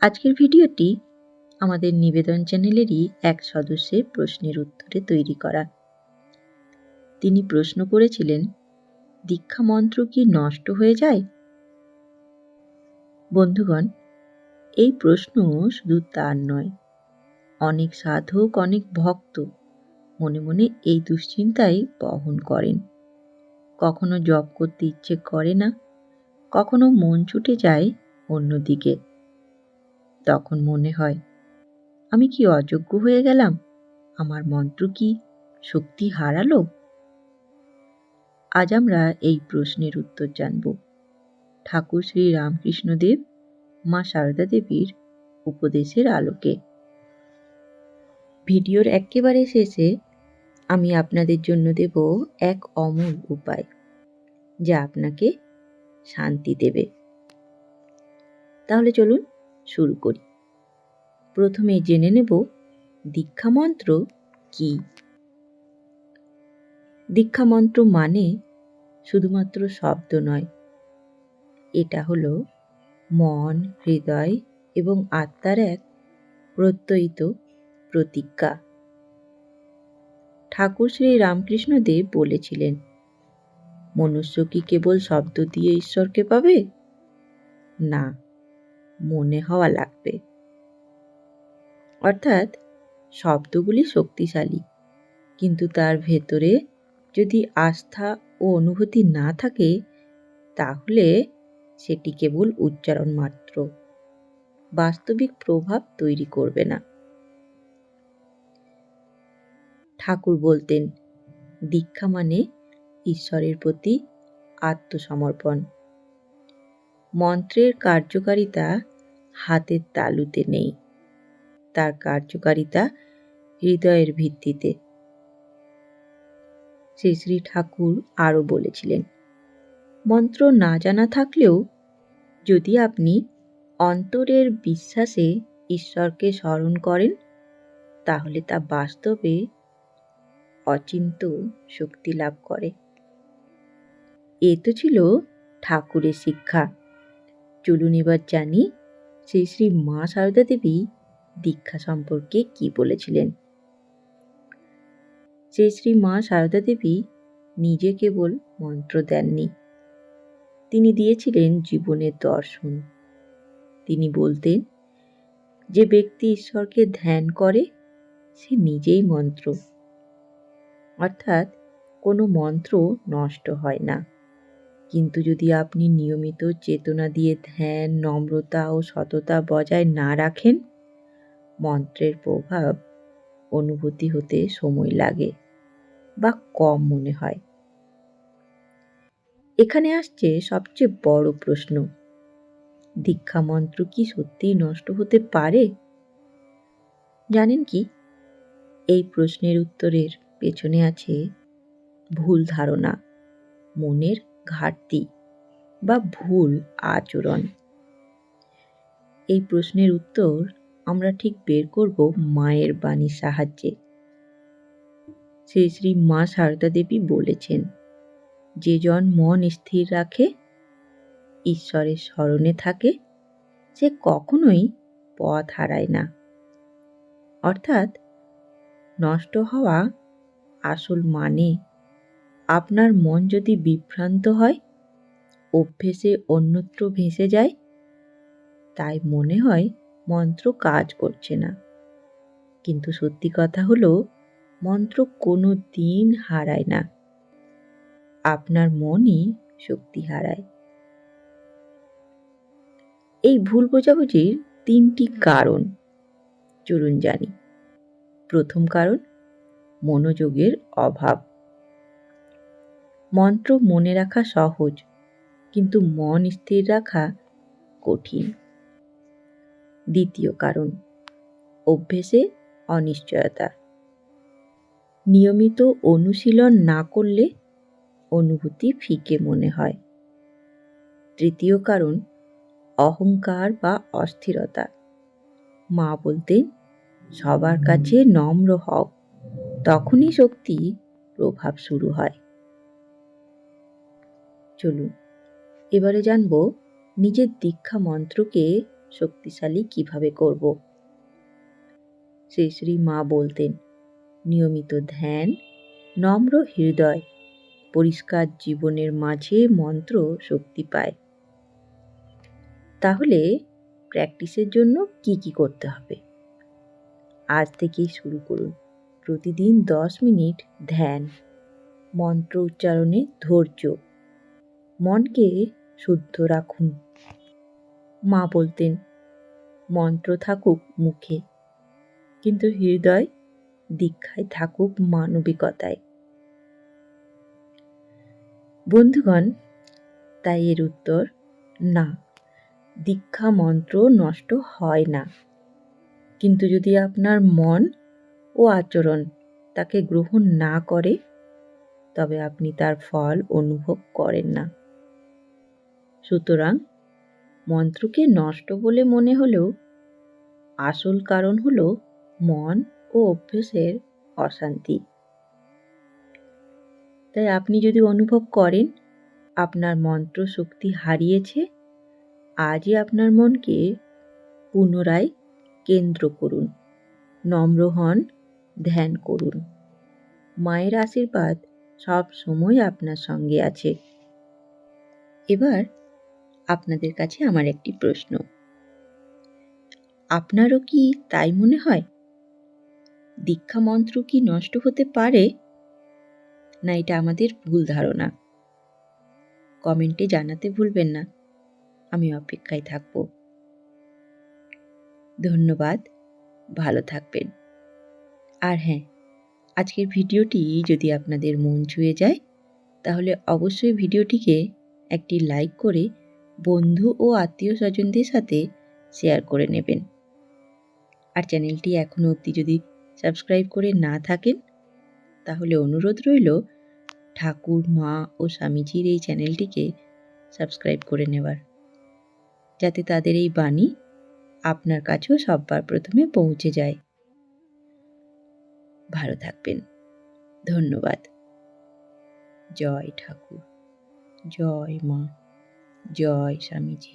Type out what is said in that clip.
আজকের ভিডিওটি আমাদের নিবেদন চ্যানেলেরই এক সদস্যের প্রশ্নের উত্তরে তৈরি করা। তিনি প্রশ্ন করেছিলেন, দীক্ষা মন্ত্র কি নষ্ট হয়ে যায়? বন্ধুগণ, এই প্রশ্ন শুধু তার নয়, অনেক সাধক, অনেক ভক্ত মনে মনে এই দুশ্চিন্তাই বহন করেন। কখনো জপ করতে ইচ্ছে করে না, কখনো মন ছুটে যায় অন্যদিকে। তখন মনে হয়, আমি কি অযোগ্য হয়ে গেলাম? আমার মন্ত্র কি শক্তি হারালো? আজ আমরা এই প্রশ্নের উত্তর জানব। ঠাকুর শ্রী রামকৃষ্ণদেব, মা সারদা দেবীর উপদেশের আলোকে। ভিডিওর একেবারে শেষে আমি আপনাদের জন্য দেব এক অমূল উপায়, যা আপনাকে শান্তি দেবে। তাহলে চলুন শুরু করি। প্রথমে জেনে নেব দীক্ষা মন্ত্র কি? দীক্ষা মন্ত্র মানে শুধুমাত্র শব্দ নয়। এটা হলো মন, হৃদয় এবং আত্মার এক প্রত্যয়িত প্রতিজ্ঞা। ঠাকুর শ্রী রামকৃষ্ণদেব বলেছিলেন, মনুষ্য কি কেবল শব্দ দিয়ে ঈশ্বরকে পাবে? না। মনে হওয়া লাগবে। অর্থাৎ শব্দগুলি শক্তিশালী, কিন্তু তার ভেতরে যদি আস্থা ও অনুভূতি না থাকে, তাহলে সেটি কেবল উচ্চারণ মাত্র। বাস্তবিক প্রভাব তৈরি করবে না। ঠাকুর বলতেন, দীক্ষা মানে ঈশ্বরের প্রতি আত্মসমর্পণ। মন্ত্রের কার্যকারিতা হাতের তালুতে নেই। তার কার্যকারিতা হৃদয়ের ভিত্তিতে। শ্রী শ্রী ঠাকুর আরও বলেছিলেন, মন্ত্র না জানা থাকলেও যদি আপনি অন্তরের বিশ্বাসে ঈশ্বরকে স্মরণ করেন, তাহলে তা বাস্তবে অচিন্ত শক্তি লাভ করে। এ তো ছিল ঠাকুরের শিক্ষা। চলুন এবার জানি শ্রী শ্রী মা সারদা দেবী দীক্ষা সম্পর্কে কি বলেছিলেন? শ্রী শ্রী মা সারদা দেবী নিজে কেবল মন্ত্র দেননি। তিনি দিয়েছিলেন জীবনের দর্শন। তিনি বলতেন, যে ব্যক্তি ঈশ্বরকে ধ্যান করে, সে নিজেই মন্ত্র। অর্থাৎ কোনো মন্ত্র নষ্ট হয় না। কিন্তু যদি আপনি নিয়মিত চেতনা দিয়ে ধ্যান, নম্রতা ও সততা বজায় না রাখেন, মন্ত্রের প্রভাব অনুভূতি হতে সময় লাগে বা কম মনে হয়। এখানে আসছে সবচেয়ে বড় প্রশ্ন, দীক্ষা মন্ত্র কি সত্যিই নষ্ট হতে পারে? জানেন কি? এই প্রশ্নের উত্তরের পেছনে আছে ভুল ধারণা, মনের ঘাটতি বা ভুল আচরণ? এই প্রশ্নের উত্তর আমরা ঠিক বের করব মায়ের বাণীর সাহায্যে। শ্রী শ্রী মা সারদা দেবী বলেছেন, যে জন মন স্থির রাখে, ঈশ্বরের স্মরণে থাকে, সে কখনোই পথ হারায় না। অর্থাৎ নষ্ট হওয়া আসল মানে আপনার মন যদি বিভ্রান্ত হয়, অভ্যেসে অন্যত্র ভেসে যায়, তাই মনে হয় মন্ত্র কাজ করছে না। কিন্তু সত্যি কথা হলো, মন্ত্র কোনো দিন হারায় না। আপনার মনই শক্তি হারায়। এই ভুল বোঝাবুঝির তিনটি কারণ, চলুন জানি। প্রথম কারণ, মনোযোগের অভাব। মন্ত্র মনে রাখা সহজ, কিন্তু মন স্থির রাখা কঠিন। দ্বিতীয় কারণ, অভ্যেসে অনিশ্চয়তা। নিয়মিত অনুশীলন না করলে অনুভূতি ফিকে মনে হয়। তৃতীয় কারণ, অহংকার বা অস্থিরতা। মা বলতেন, সবার কাছে নম্র হও, তখনই শক্তি প্রভাব শুরু হয়। চলুন। এবারে জানব নিজের দীক্ষা মন্ত্রকে শক্তিশালী কীভাবে করব। শ্রী শ্রী মা বলতেন, নিয়মিত ধ্যান, নম্র হৃদয়, পরিষ্কার জীবনের মাঝে মন্ত্র শক্তি পায়। তাহলে প্র্যাকটিসের জন্য কি কি করতে হবে? আজ থেকেই শুরু করুন। প্রতিদিন দশ মিনিট ধ্যান, মন্ত্র উচ্চারণে ধৈর্য। মনকে শুদ্ধ রাখুন। মা বলতেন, মন্ত্র থাকুক মুখে, কিন্তু হৃদয় দীক্ষায় থাকুক মানবিকতায়। বন্ধুগণ, তাই এর উত্তর, না, দীক্ষা মন্ত্র নষ্ট হয় না। কিন্তু যদি আপনার মন ও আচরণ তাকে গ্রহণ না করে, তবে আপনি তার ফল অনুভব করেন না। সুতরাং মন্ত্রকে নষ্ট বলে মনে হলেও আসল কারণ হলো মন ও অভ্যেসের অশান্তি। তাই আপনি যদি অনুভব করেন আপনার মন্ত্র শক্তি হারিয়েছে, আজই আপনার মনকে পুনরায় কেন্দ্র করুন, নম্র হন, ধ্যান করুন। মায়ের আশীর্বাদ সব সময় আপনার সঙ্গে আছে। এবার আপনাদের কাছে আমার একটি প্রশ্ন। আপনারও কি তাই মনে হয়? দীক্ষা মন্ত্র কি নষ্ট হতে পারে? না, এটা আমাদের ভুল ধারণা। কমেন্টে জানাতে ভুলবেন না। আমি অপেক্ষায় থাকব। ধন্যবাদ। ভালো থাকবেন। আর হ্যাঁ আজকের ভিডিওটি যদি আপনাদের মন ছুঁয়ে যায়, তাহলে অবশ্যই ভিডিওটিকে একটি লাইক করে বন্ধু ও আত্মীয় স্বজনদের সাথে শেয়ার করে নেবেন। আর চ্যানেলটি এখনও অবধি যদি সাবস্ক্রাইব করে না থাকেন, তাহলে অনুরোধ রইল ঠাকুর, মা ও স্বামীজির এই চ্যানেলটিকে সাবস্ক্রাইব করে নেওয়ার। যাতে তাদের এই বাণী আপনার কাছেও সববার প্রথমে পৌঁছে যায়। ভালো থাকবেন। ধন্যবাদ। জয় ঠাকুর। জয় মা। জয় স্বামীজি।